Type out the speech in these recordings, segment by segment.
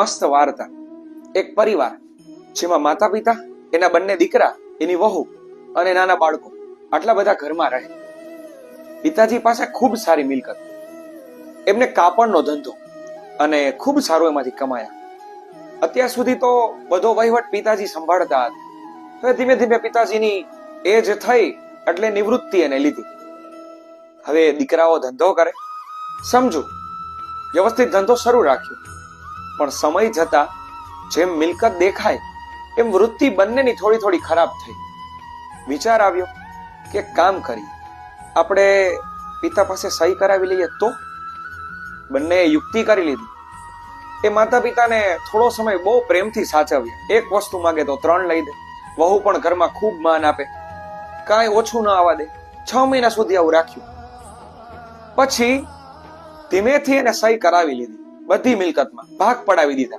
મસ્ત વાર્તા એક પરિવાર, જેમાં માતા પિતા એના બંને દીકરા, એની વહુ અને નાના બાળકો આટલા બધા ઘરમાં રહે. પિતાજી પાસે ખૂબ સારી મિલકત. એમને કાપડનો ધંધો અને ખૂબ સારું એમાંથી કમાયા. અત્યાર સુધી તો બધો વહીવટ પિતાજી સંભાળતા હતા. હવે ધીમે ધીમે પિતાજીની એજ થઈ એટલે નિવૃત્તિ એને લીધી. હવે દીકરાઓ ધંધો કરે. સમજુ, વ્યવસ્થિત ધંધો શરૂ રાખ્યો. પણ સમય જતા જેમ મિલકત દેખાય, એમ વૃત્તિ બંનેની થોડી થોડી ખરાબ થઈ. વિચાર આવ્યો કે કામ કરી આપણે પિતા પાસે સહી કરાવી લઈએ તો? બંને યુક્તિ કરી લીધી. એ માતા પિતાને થોડો સમય બહુ પ્રેમથી સાચવ્યા. એક વસ્તુ માંગે તો ત્રણ લઈ દે. વહુ પણ ઘરમાં ખૂબ માન આપે. કાંઈ ઓછું ન આવવા દે. છ મહિના સુધી આવું રાખ્યું. પછી ધીમેથી એને સહી કરાવી લીધી. બધી મિલકતમાં ભાગ પડાવી દીધા.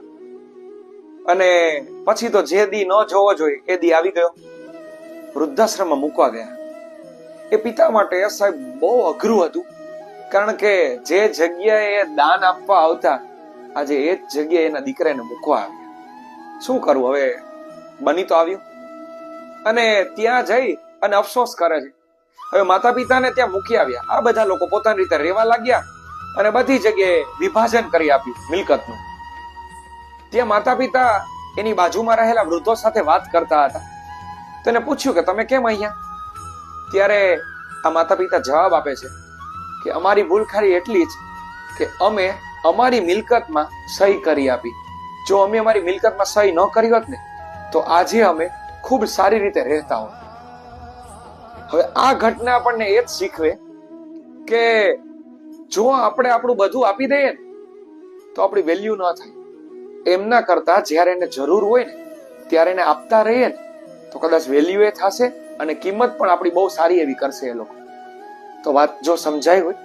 અને પછી તો જે દી ન જોવો જોઈએ, એ દી આવી ગયો. વૃદ્ધાશ્રમમાં મૂકવા ગયા. એ પિતા માટે સાહેબ બહુ અઘરું હતું. કારણ કે જે જગ્યાએ દાન આપવા આવતા, આજે એ જ જગ્યાએ એના દીકરાને મૂકવા આવ્યા. શું કરવું હવે? બની તો આવ્યું. અને ત્યાં જઈ અને અફસોસ કરે છે. હવે માતા પિતાને ત્યાં મૂકી આવ્યા. આ બધા લોકો પોતાની રીતે રહેવા લાગ્યા. અને બધી જગ્યાએ વિભાજન કરી આપ્યું મિલકતનું. ત્યાં માતા પિતા એની બાજુમાં રહેલા વૃદ્ધો સાથે વાત કરતા હતા. તેને પૂછ્યું કે, તમે કેમ અહીંયા? ત્યારે આ માતા પિતા જવાબ આપે છે કે, અમારી ભૂલ ખાલી એટલી જ કે અમે અમારી મિલકતમાં સહી કરી આપી. જો અમે અમારી મિલકતમાં સહી ન કરી હોત ને, તો આજે અમે ખૂબ સારી રીતે રહેતા હોત. હવે આ ઘટના આપણને એ જ શીખવે કે જો આપણે આપણું બધું આપી દઈએ તો આપણી વેલ્યુ ન થાય. એમના કરતા જ્યારે એને જરૂર હોય ને, ત્યારે એને આપતા રહીએ ને, તો કદાચ વેલ્યુ એ થશે અને કિંમત પણ આપણી બહુ સારી એવી કરશે એ લોકો. તો વાત જો સમજાય હોય